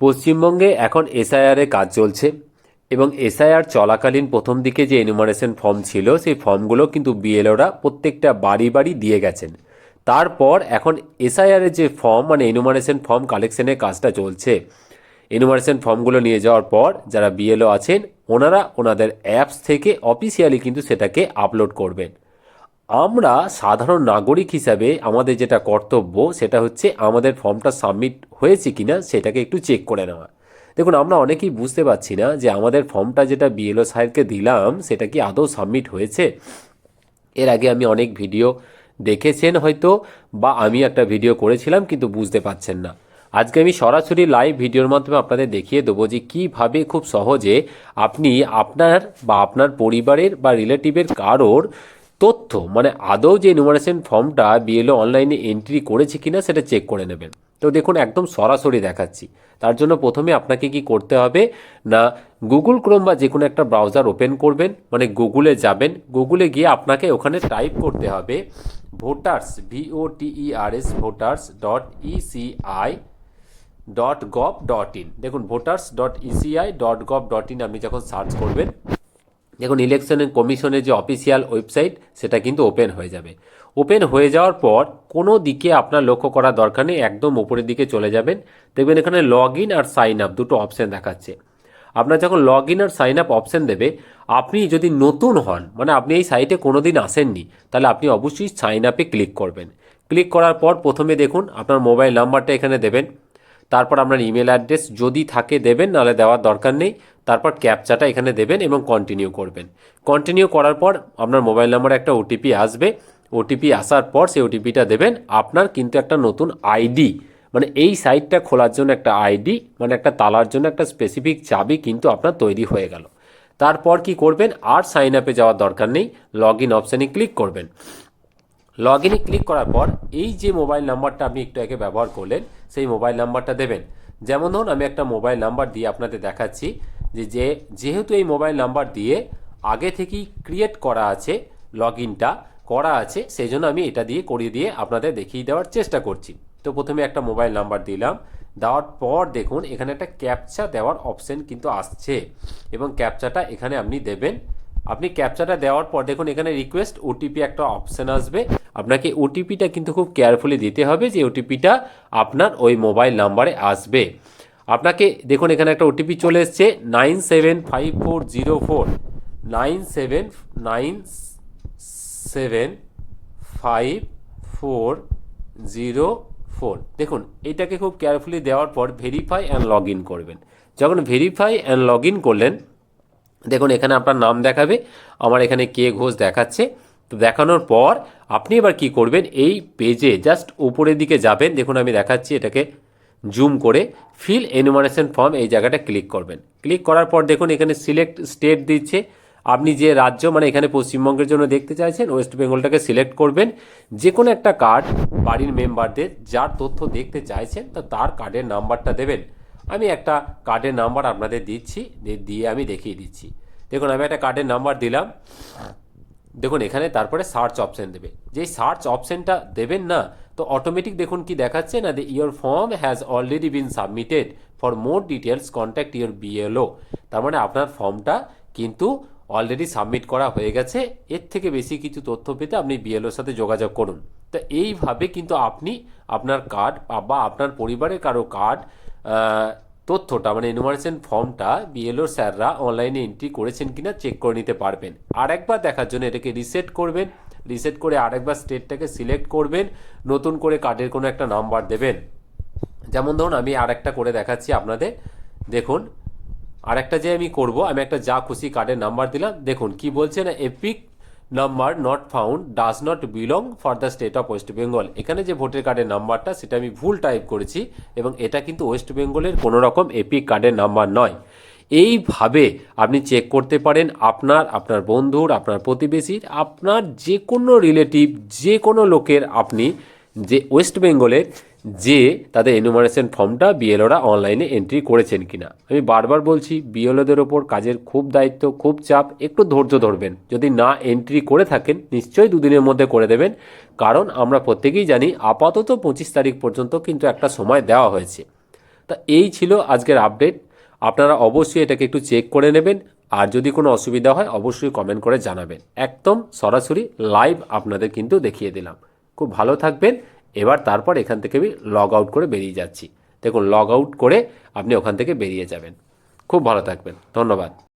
পশ্চিমবঙ্গে এখন এসআইআর কাজ চলছে এবং এসআইআর চলাকালীন প্রথম দিকে যে এনুমারেশন ফর্ম ছিল, সেই ফর্মগুলো কিন্তু বিএলওরা প্রত্যেকটা বাড়ি বাড়ি দিয়ে গেছেন। তারপর এখন এসআইআর এর যে ফর্ম মানে এনুমারেশন ফর্ম কালেকশনের কাজটা চলছে। এনুমারেশন ফর্মগুলো নিয়ে যাওয়ার পর যারা বিএলও আছেন, ওনারা ওনাদের অ্যাপস থেকে অফিসিয়ালি কিন্তু সেটাকে আপলোড করবেন। আমরা সাধারণ নাগরিক হিসাবে আমাদের যেটা কর্তব্য, সেটা হচ্ছে আমাদের ফর্মটা সাবমিট হয়েছে কিনা সেটাকে একটু চেক করে নেওয়া। দেখুন, আমরা অনেকেই বুঝতে পারছি না যে আমাদের ফর্মটা যেটা বিএলও সাহেবকে দিলাম, সেটা কি আদৌ সাবমিট হয়েছে। এর আগে আমি অনেক ভিডিও দেখেছেন হয়তো, বা আমি একটা ভিডিও করেছিলাম, কিন্তু বুঝতে পারছেন না। আজকে আমি সরাসরি লাইভ ভিডিওর মাধ্যমে আপনাদের দেখিয়ে দেবো যে কীভাবে খুব সহজে আপনি আপনার বা আপনার পরিবারের বা রিলেটিভের কারোর তথ্য মানে আদৌ যে নিউমারেশন ফর্মটা বিএলও অনলাইনে এন্ট্রি করেছে কিনা সেটা চেক করে নেবেন। তো দেখুন, একদম সরাসরি দেখাচ্ছি। তার জন্য প্রথমে আপনাকে কি করতে হবে না গুগল ক্রোম বা যে কোনো একটা ব্রাউজার ওপেন করবেন মানে গুগলে যাবেন। গুগলে গিয়ে আপনাকে ওখানে টাইপ করতে হবে voters V O T E R S voters dot ECI dot gov dot in দেখুন voters dot ECI dot gov dot in আপনি যখন সার্চ করবেন দেখুন ইলেকশনের কমিশনের যে অফিসিয়াল ওয়েবসাইট সেটা কিন্তু ওপেন হয়ে যাবে। ওপেন হয়ে যাওয়ার পর কোনো দিকে আপনার লক্ষ্য করার দরকার নেই, একদম উপরের দিকে চলে যাবেন। দেখবেন এখানে লগ ইন আর সাইন আপ দুটো অপশান দেখাচ্ছে। আপনার যখন লগ ইন আর সাইন আপ অপশান দেবে, আপনি যদি নতুন হন মানে আপনি এই সাইটে কোনো দিন আসেননি, তাহলে আপনি অবশ্যই সাইন আপে ক্লিক করবেন। ক্লিক করার পর প্রথমে দেখুন, আপনার মোবাইল নাম্বারটা এখানে দেবেন। তারপর আপনার ইমেল অ্যাড্রেস যদি থাকে দেবেন, নাহলে দেওয়ার দরকার নেই। তারপর ক্যাপচাটা এখানে দেবেন এবং কন্টিনিউ করবেন। কন্টিনিউ করার পর আপনার মোবাইল নাম্বারে একটা ওটিপি আসবে। ওটিপি আসার পর সেই ওটিপিটা দেবেন। আপনার কিন্তু একটা নতুন আইডি মানে এই সাইটটা খোলার জন্য একটা আইডি মানে একটা তালার জন্য একটা স্পেসিফিক চাবি কিন্তু আপনার তৈরি হয়ে গেল। তারপর কি করবেন? আর সাইন আপে যাওয়ার দরকার নেই। লগ ইন অপশানে ক্লিক করবেন। লগ ইনে ক্লিক করার পর এই যে মোবাইল নাম্বারটা আপনি একটু আগে ব্যবহার করলেন সেই মোবাইল নাম্বারটা দেবেন। যেমন ধরুন, আমি একটা মোবাইল নাম্বার দিয়ে আপনাদের দেখাচ্ছি যে যে, যেহেতু এই মোবাইল নাম্বার দিয়ে আগে থেকেই ক্রিয়েট করা আছে লগ ইনটা করা আছে সেই জন্য আমি এটা দিয়ে করিয়ে দিয়ে আপনাদের দেখিয়ে দেওয়ার চেষ্টা করছি। তো প্রথমে একটা মোবাইল নাম্বার দিলাম। দেওয়ার পর দেখুন, এখানে একটা ক্যাপচা দেওয়ার অপশন কিন্তু আসছে এবং ক্যাপচাটা এখানে আপনি দেবেন। আপনি ক্যাপচাটা দেওয়ার পর দেখুন, এখানে রিকোয়েস্ট ওটিপি একটা অপশান আসবে। আপনাকে ওটিপিটা কিন্তু খুব কেয়ারফুলি দিতে হবে যে ওটিপিটা আপনার ওই মোবাইল নাম্বারে আসবে। আপনাকে দেখুন, এখানে একটা ওটিপি চলে এসছে nine seven five four zero four nine seven nine seven five four zero four দেখুন, এটাকে খুব কেয়ারফুলি দেওয়ার পর ভেরিফাই অ্যান্ড লগ ইন করবেন। যখন ভেরিফাই অ্যান্ড লগ ইন করলেন দেখুন, এখানে আপনার নাম দেখাবে, আমার এখানে কে ঘোষ দেখাচ্ছে। তো দেখানোর পর আপনি এবার কি করবেন, এই পেজে জাস্ট উপরের দিকে যাবেন, দেখুন আমি দেখাচ্ছি এটাকে জুম করে ফিল এনুমারেশন ফর্ম এই জায়গাটা ক্লিক করবেন। ক্লিক করার পর দেখুন, এখানে সিলেক্ট স্টেট দিচ্ছে। আপনি যে রাজ্য মানে এখানে পশ্চিমবঙ্গের জন্য দেখতে চাইছেন ওয়েস্ট বেঙ্গলটাকে সিলেক্ট করবেন। যে কোনো একটা কার্ড বাড়ির মেম্বারদের যার তথ্য দেখতে চাইছেন, তা তার কার্ডের নাম্বারটা দেবেন। আমি একটা কার্ডের নাম্বার আপনাদের দিচ্ছি দিয়ে- আমি দেখিয়ে দিচ্ছি। দেখুন, আমি একটা কার্ডের নাম্বার দিলাম। দেখুন, এখানে তারপরে সার্চ অপশান দেবে। যেই সার্চ অপশানটা দেবেন না, তো অটোমেটিক দেখুন কি দেখাচ্ছে না যে your form has already been submitted for more details contact your BLO তার মানে আপনার ফর্মটা কিন্তু অলরেডি সাবমিট করা হয়ে গেছে। এর থেকে বেশি কিছু তথ্য পেতে আপনি বিএলওর সাথে যোগাযোগ করুন। তো এইভাবে কিন্তু আপনি আপনার কার্ড বা আপনার পরিবারের কারও কার্ড তথ্যটা মানে এনুমারেশন ফর্মটা বিএলও স্যাররা অনলাইনে এন্ট্রি করেছেন কিনা চেক করে নিতে পারবেন। আর একবার দেখার জন্য এটাকে রিসেট করবেন। রিসেট করে আরেকবার স্টেটটাকে সিলেক্ট করবেন। নতুন করে কার্ডের কোনো একটা নাম্বার দেবেন। যেমন ধরুন আমি আরেকটা করে দেখাচ্ছি আপনাদের। দেখুন, আরেকটা যে আমি করব, আমি একটা যা খুশি কার্ডের নাম্বার দিলাম। দেখুন, কি বলছে না EPIC number not found does not belong for the state of West Bengal এখানে যে ভোটার কার্ডের নাম্বারটা, সেটা আমি ভুল টাইপ করেছি এবং এটা কিন্তু ওয়েস্ট বেঙ্গলের কোনো রকম এপিক কার্ডের নাম্বার নয়। এইভাবে আপনি চেক করতে পারেন আপনার আপনার বন্ধুর, আপনার প্রতিবেশীর, আপনার যে কোনো রিলেটিভ যে কোনো লোকের আপনি যে ওয়েস্ট বেঙ্গলের যে তাদের এনুমারেশন ফর্মটা বিএলওরা অনলাইনে এন্ট্রি করেছেন কিনা। আমি বারবার বলছি বিএলওদের ওপর কাজের খুব দায়িত্ব, খুব চাপ, একটু ধৈর্য ধরবেন। যদি না এন্ট্রি করে থাকেন, নিশ্চয়ই দুদিনের মধ্যে করে দেবেন। কারণ আমরা প্রত্যেকেই জানি, আপাতত পঁচিশ তারিখ পর্যন্ত কিন্তু একটা সময় দেওয়া হয়েছে। তা এই ছিল আজকের আপডেট আপনারা অবশ্যই এটাকে একটু চেক করে নেবেন। আর যদি কোনো অসুবিধা হয়, অবশ্যই কমেন্ট করে জানাবেন। একদম সরাসরি লাইভ আপনাদের কিন্তু দেখিয়ে দিলাম। খুব ভালো থাকবেন। এবার তারপর এখান থেকে আমি লগ আউট করে বেরিয়ে যাচ্ছি। দেখুন লগ আউট করে আপনি ওখান থেকে বেরিয়ে যাবেন। খুব ভালো থাকবেন। ধন্যবাদ।